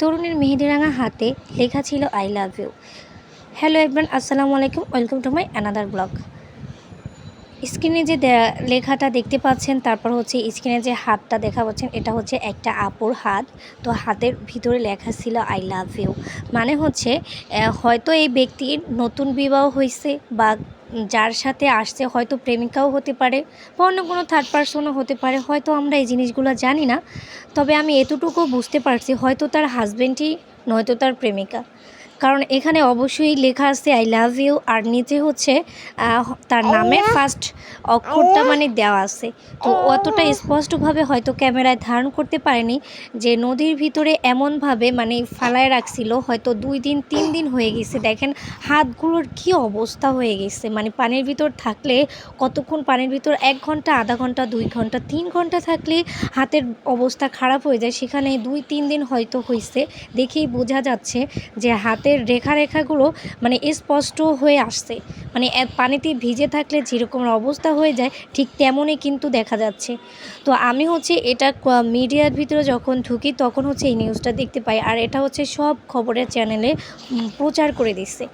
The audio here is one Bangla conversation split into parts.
তরুণীর মেহেদিরাঙা হাতে লেখা ছিল I love you hello everyone আসসালামু আলাইকুম। Welcome to my another vlog স্ক্রিনে যে লেখাটা দেখতে পাচ্ছেন, তারপর হচ্ছে স্ক্রিনে যে হাতটা দেখা পাচ্ছেন, এটা হচ্ছে একটা আপুর হাত। তো হাতের ভিতরে লেখা ছিল আই লাভ ইউ মানে হচ্ছে হয়তো এই ব্যক্তির নতুন বিবাহ হয়েছে বা যার সাথে আসছে হয়তো প্রেমিকাও হতে পারে বা অন্য কোনো থার্ড পার্সনও হতে পারে, হয়তো আমরা এই জিনিসগুলো জানি না। তবে আমি এতটুকু বুঝতে পারছি হয়তো তার হাজব্যান্ডই নয়তো তার প্রেমিকা। কারণ এখানে অবশ্যই লেখা আছে আই লাভ ইউ আর নিচে হচ্ছে তার নামের ফার্স্ট অক্ষরটা মানে দেওয়া আছে। তো অতটা স্পষ্টভাবে হয়তো ক্যামেরায় ধারণ করতে পারেনি যে নদীর ভিতরে এমনভাবে মানে ফালায় রাখছিল হয়তো দুই দিন তিন দিন হয়ে গেছে। দেখেন হাতগুলোর কি অবস্থা হয়ে গেছে। মানে পানির ভিতর থাকলে কতক্ষণ পানির ভিতর এক ঘণ্টা আধা ঘণ্টা দুই ঘণ্টা তিন ঘণ্টা থাকলে হাতের অবস্থা খারাপ হয়ে যায়। সেখানে দুই তিন দিন হয়তো হয়েছে দেখেই বোঝা যাচ্ছে যে হাতের রেখা রেখাগুলো মানে স্পষ্ট হয়ে আসছে। মানে পানিতে ভিজে থাকলে যেরকম অবস্থা হয়ে যায়, ঠিক তেমনই কিন্তু দেখা যাচ্ছে। তো আমি হচ্ছে এটা মিডিয়ার ভিতরে যখন ঢুকি তখন হচ্ছে এই নিউজটা দেখতে পাই। আর এটা হচ্ছে সব খবরের চ্যানেলে প্রচার করে দিচ্ছে।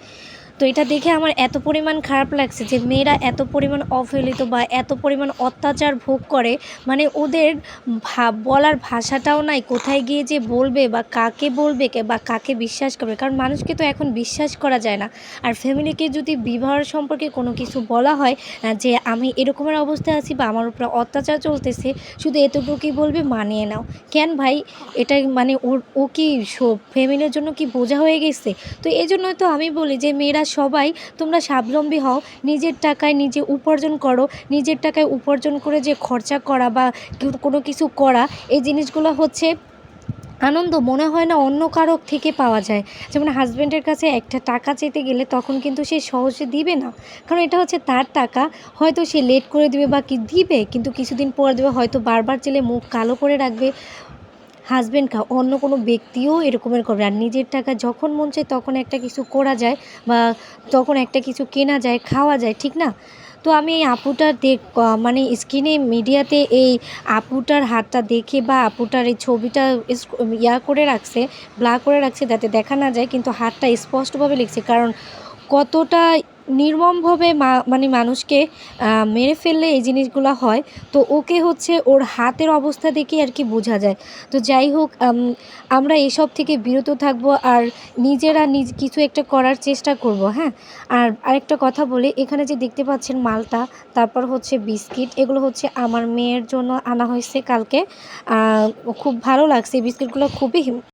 তো এটা দেখে আমার এত পরিমাণ খারাপ লাগছে যে মেয়েরা এত পরিমাণ অবহেলিত বা এত পরিমাণ অত্যাচার ভোগ করে। মানে ওদের ভা- বলার ভাষাটাও নাই, কোথায় গিয়ে যে বলবে বা কাকে বলবে বা কাকে বিশ্বাস করবে। কারণ মানুষকে তো এখন বিশ্বাস করা যায় না। আর ফ্যামিলিকে যদি বিবাহ সম্পর্কে কোনো কিছু বলা হয় যে আমি এরকমের অবস্থায় আছি বা আমার উপরে অত্যাচার চলতেছে, শুধু এতটুকুই বলবে, মানিয়ে নাও। কেন ভাই? এটা মানে ওর, ও কি ফ্যামিলির জন্য কি বোঝা হয়ে গেছে? তো এই জন্য তো আমি বলি যে মেয়েরা সবাই তোমরা স্বাবলম্বী হও। নিজের টাকায় নিজে উপার্জন করো। নিজের টাকায় উপার্জন করে যে খরচা করা বা কোনো কিছু করা, এই জিনিসগুলো হচ্ছে আনন্দ। মনে হয় না অন্য কারও থেকে পাওয়া যায়। যেমন হাজব্যান্ডের কাছে একটা টাকা চেতে গেলে তখন কিন্তু সে সহজে দিবে না। কারণ এটা হচ্ছে তার টাকা। হয়তো সে লেট করে দিবে বা কি দিবে, কিন্তু কিছুদিন পর দেবে। হয়তো বারবার চেলে মুখ কালো করে রাখবে। হাজব্যান্ড কা অন্য কোনো ব্যক্তিও এরকমের করবে। আর নিজের টাকা যখন মন চায় তখন একটা কিছু করা যায় বা তখন একটা কিছু কেনা যায়, খাওয়া যায়, ঠিক না? তো আমি এই আপুটার দেখ মানে স্ক্রিনে মিডিয়াতে এই আপুটার হাতটা দেখে বা আপুটার এই ছবিটা ইয়া করে রাখছে ব্লা করে রাখছে যাতে দেখা না যায়, কিন্তু হাতটা স্পষ্টভাবে লিখছে। কারণ কতটা নির্মমভাবে মানে মানুষকে মেরে ফেললে এই জিনিসগুলো হয়, তো ওকে হচ্ছে ওর হাতের অবস্থা দেখে আর কি বোঝা যায়। তো যাই হোক আমরা এসব থেকে বিরত থাকব আর নিজেরা নিজ, কিছু একটা করার চেষ্টা করব হ্যাঁ? আর আরেকটা কথা বলি, এখানে যে দেখতে পাচ্ছেন মালটা, তারপর হচ্ছে বিস্কিট, এগুলো হচ্ছে আমার মেয়ের জন্য আনা হয়েছে কালকে। খুব ভালো লাগছে বিস্কিটগুলো খুবই